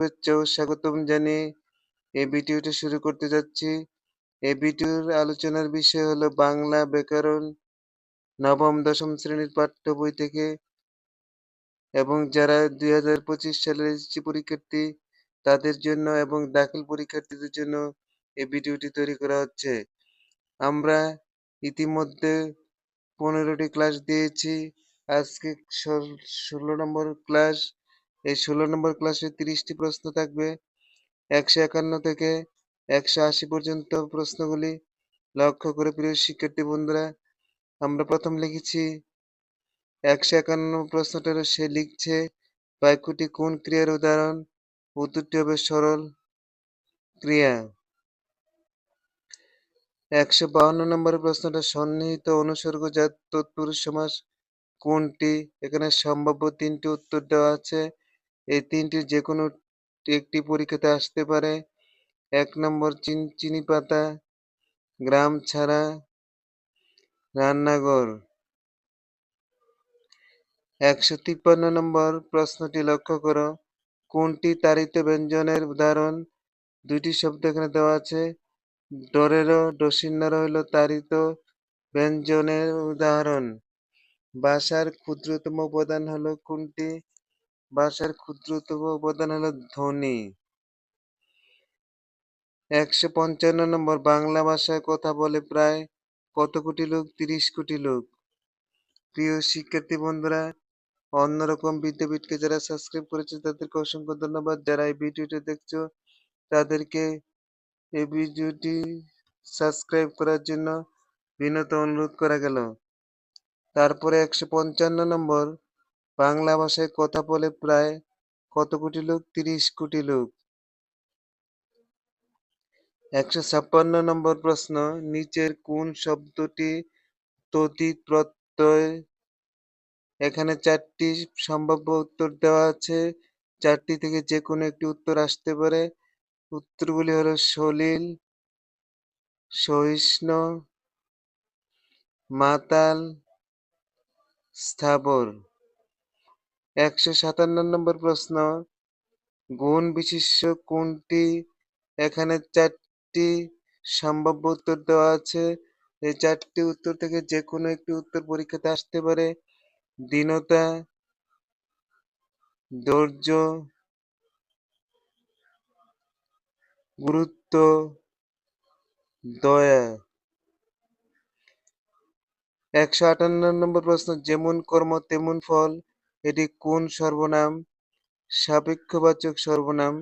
শুভেচ্ছা স্বাগতম জানিয়ে এই ভিডিওটি শুরু করতে যাচ্ছি। এই ভিডিওর আলোচনার বিষয় হলো বাংলা ব্যাকরণ নবম, দশম শ্রেণির পাঠ্য বই থেকে এবং যারা দুই হাজার পঁচিশ সালের এসএসসি পরীক্ষার্থী তাদের জন্য এবং দাখিল পরীক্ষার্থীদের জন্য এই ভিডিওটি তৈরি করা হচ্ছে। আমরা ইতিমধ্যে পনেরোটি ক্লাস দিয়েছি। আজকে ষোলো নম্বর ক্লাস এই ষোলো নম্বর ক্লাসে তিরিশটি প্রশ্ন থাকবে। একশো একান্ন থেকে একশো আশি পর্যন্ত প্রশ্নগুলি লক্ষ্য করে প্রিয় শিক্ষার্থী বন্ধুরা, আমরা প্রথম লিখেছি, একশো একান্ন প্রশ্নটা সে লিখছে বাক্যটি কোন ক্রিয়ার উদাহরণ? উত্তরটি হবে সরল ক্রিয়া। একশো বাহান্ন নম্বর প্রশ্নটা, সন্নিহিত অনুসর্গজাত তৎপুরুষ সমাস কোনটি? এখানে সম্ভাব্য তিনটি উত্তর দেওয়া আছে। এই তিনটির যে কোনো একটি পরীক্ষাতে আসতে পারে। এক নম্বর চিন চিনি পাতা, গ্রাম ছাড়া রান্নাঘর। একশো তিপ্পান্ন নম্বর প্রশ্নটি লক্ষ্য করো। কোনটি তারিত ব্যঞ্জনের উদাহরণ? দুইটি শব্দ এখানে দেওয়া আছে। ডরেরও ডসিন্নার হইল তারিত ব্যঞ্জনের উদাহরণ। ভাষার ক্ষুদ্রতম উপাদান হলো কোনটি? ভাষার ক্ষুদ্রতম উপাদান হলো ধ্বনি একশো পঞ্চান্ন নম্বর, বাংলা ভাষায় কথা বলে প্রায় কত কোটি লোক? তিরিশ কোটি লোক। প্রিয় শিক্ষার্থী বন্ধুরা, অন্যরকম বিদ্যাপীঠকে যারা সাবস্ক্রাইব করেছে, তাদেরকে অসংখ্য ধন্যবাদ। যারা এই ভিডিওটি দেখছ, তাদেরকে এই ভিডিওটি সাবস্ক্রাইব করার জন্য বিনত অনুরোধ করা গেল। তারপরে একশো পঞ্চান্ন নম্বর বাংলা ভাষায় কথা বলে প্রায় কত কোটি লোক? তিরিশ কোটি লোক। একশো ছাপ্পান্ন নম্বর প্রশ্ন, নিচের কোন শব্দটি প্রত্যয়? এখানে চারটি সম্ভাব্য উত্তর দেওয়া আছে। চারটি থেকে যে কোনো একটি উত্তর আসতে পারে। উত্তরগুলি হলো সলিল, সহিষ্ণু, মাতাল, স্থাবর। একশো সাতান্ন নম্বর প্রশ্ন, গুণ বিশিষ্ট কোনটি? এখানে চারটি সম্ভাব্য উত্তর দেওয়া আছে। এই চারটি উত্তর থেকে যে কোনো একটি উত্তর পরীক্ষাতে আসতে পারে। দীনতা, ধৈর্য, গুরুত্ব, দয়া। একশো আটান্ন নম্বর প্রশ্ন, যেমন কর্ম তেমন ফল। এটি কোন সর্বনাম? সাপেক্ষবাচক সর্বনাম।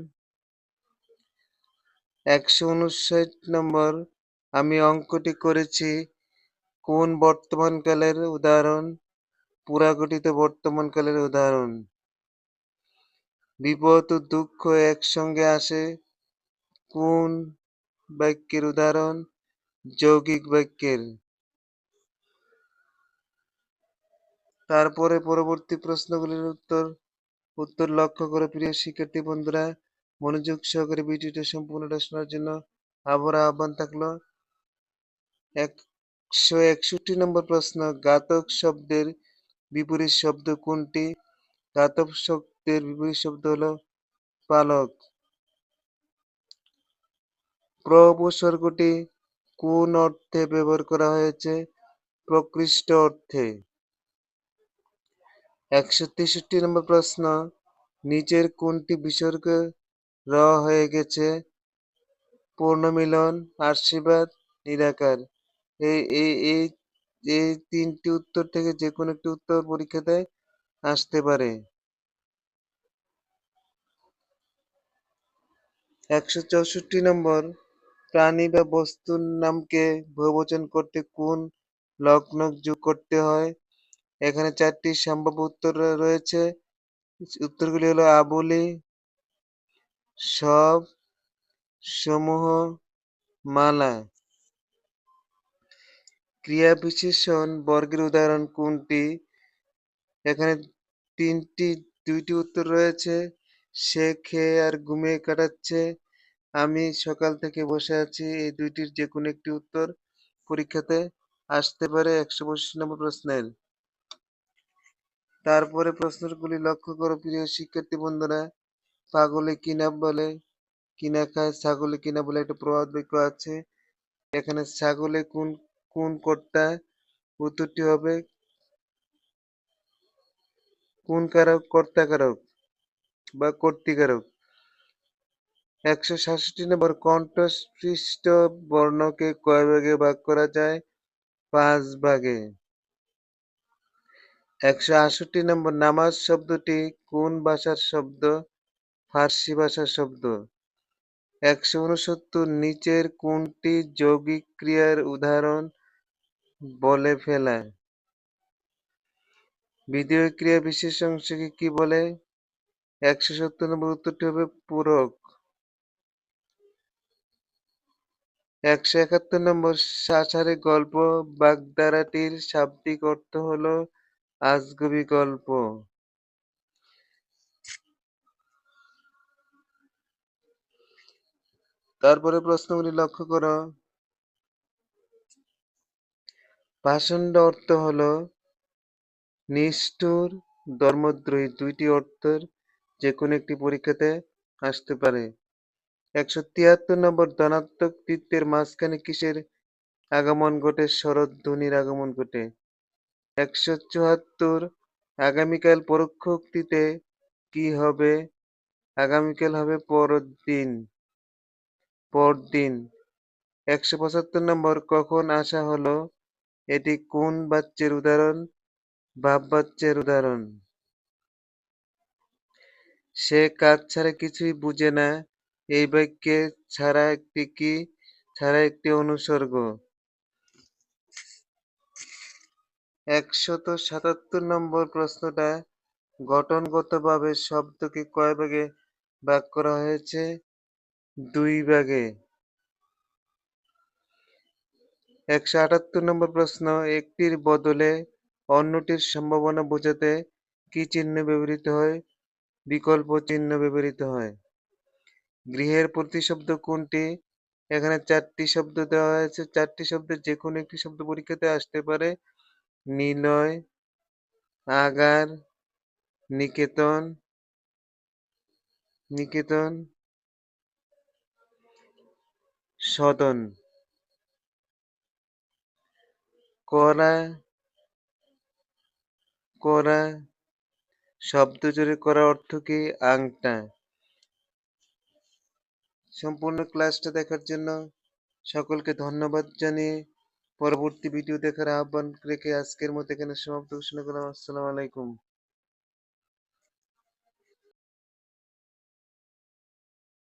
একশো উনষাট নম্বর, আমি অঙ্কটি করেছি। কোন বর্তমানকালের উদাহরণ? পুরাগঠিত বর্তমানকালের উদাহরণ। বিপদ ও দুঃখ একসঙ্গে আসে। কোন বাক্যের উদাহরণ? যৌগিক বাক্যের। তারপরে পরবর্তী প্রশ্নগুলির উত্তর উত্তর লক্ষ্য করে প্রিয় শিক্ষার্থী বন্ধুরা, মনোযোগ সহকারে ভিডিওটা সম্পূর্ণটা শোনার জন্য আবার আহ্বান থাকল। একশো একষট্টি নম্বর প্রশ্ন, ঘাতক শব্দের বিপরীত শব্দ কোনটি? ঘাতক শব্দের বিপরীত শব্দ হলো পালক। প্রবসর্গটি কোন অর্থে ব্যবহার করা হয়েছে? প্রকৃষ্ট অর্থে। একশো তেষট্টি নম্বর প্রশ্ন, নিচের কোনটি বিসর্গ র হয়ে গেছে? পূর্ণমিলন, আশীর্বাদ, নিরাকার। এই এই এই এই তিনটি উত্তর থেকে যে কোনো একটি উত্তর পরীক্ষাতে আসতে পারে। একশো চৌষট্টি নম্বর, প্রাণী বা বস্তুর নামকে বহুবচন করতে কোন লগ্ন যোগ করতে হয়? এখানে চারটি সম্ভাব্য উত্তর রয়েছে। উত্তরগুলি হলো আবলি, সব, সমূহ, মালা। ক্রিয়া বিশেষণ বর্গের উদাহরণ কোনটি? এখানে তিনটি, দুইটি উত্তর রয়েছে। সে খেয়ে আর ঘুমিয়ে কাটাচ্ছে। আমি সকাল থেকে বসে আছি। এই দুইটির যে কোনো একটি উত্তর পরীক্ষাতে আসতে পারে একশো পঁচিশ নম্বর প্রশ্নের। তারপরে প্রশ্নগুলি লক্ষ্য করো, প্রিয় শিক্ষার্থী বন্ধুরা। পাগলে কিনা বলে, কিনা খায়, ছাগলে কিনা বলে একটা প্রবাদ বাক্য আছে। এখানে ছাগলে কোন কোন কর্তা উত্তরটি হবে? কোন কারক কর্তা কারক বা কর্তৃকারক একশো সাতষট্টি নম্বর কণ্ঠস্পৃষ্ট বর্ণকে কয় ভাগে ভাগ করা যায়? পাঁচ ভাগে। একশো আটষট্টি নম্বর নামাজ শব্দটি কোন ভাষার শব্দ? ফার্সি ভাষার শব্দ। একশো উনসত্তর নিচের কোনটি যৌগিক ক্রিয়ার উদাহরণ বলে ফেলা বিধেয় ক্রিয়া বিশেষ অংশকে কি বলে? একশো সত্তর নম্বর উত্তরটি হবে পূরক। একশো একাত্তর নম্বর সাসারে গল্প বাগদারাটির শাব্দিক অর্থ হলো আজগুবি গল্প তারপরে প্রশ্নগুলি লক্ষ্য করো। পাষণ্ড অর্থ হলো নিষ্ঠুর, ধর্মদ্রোহী দুইটি অর্থের যে কোনো একটি পরীক্ষাতে আসতে পারে। একশো তিয়াত্তর নম্বর ধনাত্মক তৃতীয়ের মাঝখানে কিসের আগমন ঘটে? শরৎ ধ্বনির আগমন ঘটে। একশো চুয়াত্তর, আগামীকাল পরোক্ষ উক্তিতে কি হবে? আগামীকাল হবে পরদিন পরদিন। একশো পঁচাত্তর নম্বর, কখন আসা হলো? এটি কোন বাচ্চের উদাহরণ? বাপ বাচ্চের উদাহরণ। সে কাজ ছাড়া কিছুই বুঝে না। এই বাক্যে ছাড়া একটি কি? ছাড়া একটি অনুসর্গ। একশত সাতাত্তর নম্বর প্রশ্নটা গঠনগতভাবে শব্দকে কয় ভাগে ভাগ করা হয়েছে? দুই ভাগে। একশো আটাত্তর নম্বর প্রশ্ন, একটির বদলে অন্যটির সম্ভাবনা বোঝাতে কি চিহ্ন ব্যবহৃত হয়? বিকল্প চিহ্ন ব্যবহৃত হয়। গৃহের প্রতিশব্দ কোনটি? এখানে চারটি শব্দ দেওয়া হয়েছে। চারটি শব্দের যে কোনো একটি শব্দ পরীক্ষাতে আসতে পারে। নিলয়, আগার, নিকেতন নিকেতন, সদন, করা করা, শব্দ জোরে করা অর্থ কি? আংটা। সম্পূর্ণ ক্লাসটা দেখার জন্য সকলকে ধন্যবাদ জানিয়ে পরবর্তী ভিডিও দেখার আহ্বান রেখে আজকের মতো এখানে সমাপ্ত ঘোষণা করলাম। আসসালামু আলাইকুম।